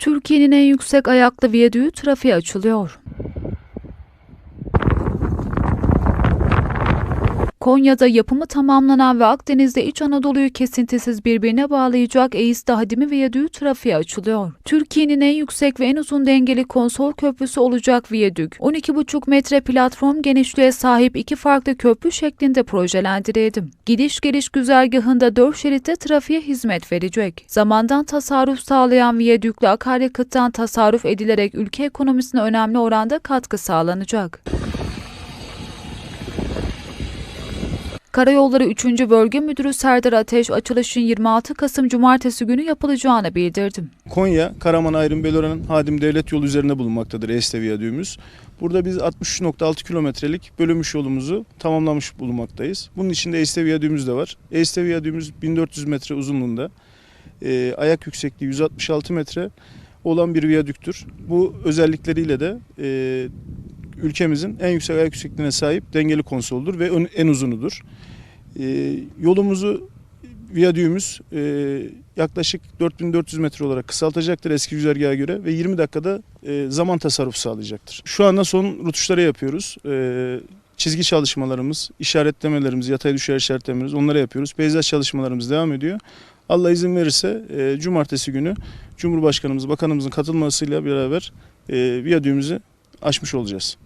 Türkiye'nin en yüksek ayaklı viyadüğü trafiğe açılıyor. Konya'da yapımı tamamlanan ve Akdeniz'de İç Anadolu'yu kesintisiz birbirine bağlayacak Eğiz'de Hadimi Viyadüğü trafiğe açılıyor. Türkiye'nin en yüksek ve en uzun dengeli konsol köprüsü olacak viyadük, 12,5 metre platform genişliğe sahip iki farklı köprü şeklinde projelendirildi. Gidiş geliş güzergahında 4 şeritte trafiğe hizmet verecek. Zamandan tasarruf sağlayan viyadükle akaryakıttan tasarruf edilerek ülke ekonomisine önemli oranda katkı sağlanacak. Karayolları 3. Bölge Müdürü Serdar Ateş açılışın 26 Kasım Cumartesi günü yapılacağını bildirdi. Konya, Karaman Ayrım Belören Hadim Devlet Yolu üzerinde bulunmaktadır Este Viyadüğümüz. Burada biz 63.6 kilometrelik bölünmüş yolumuzu tamamlamış bulunmaktayız. Bunun içinde Este Viyadüğümüz de var. Este Viyadüğümüz 1400 metre uzunluğunda, e, ayak yüksekliği 166 metre olan bir viyadüktür. Bu özellikleriyle de e, ülkemizin en yüksek ayak yüksekliğine sahip dengeli konsoldur ve en uzunudur. E, yolumuzu viyadüğümüz e, yaklaşık 4400 metre olarak kısaltacaktır eski güzergaha göre ve 20 dakikada e, zaman tasarrufu sağlayacaktır. Şu anda son rutuşları yapıyoruz. E, çizgi çalışmalarımız, işaretlemelerimiz, yatay düşer işaretlemelerimiz onları yapıyoruz. Peyzaj çalışmalarımız devam ediyor. Allah izin verirse e, cumartesi günü Cumhurbaşkanımız, bakanımızın katılmasıyla beraber e, viyadüğümüzü açmış olacağız.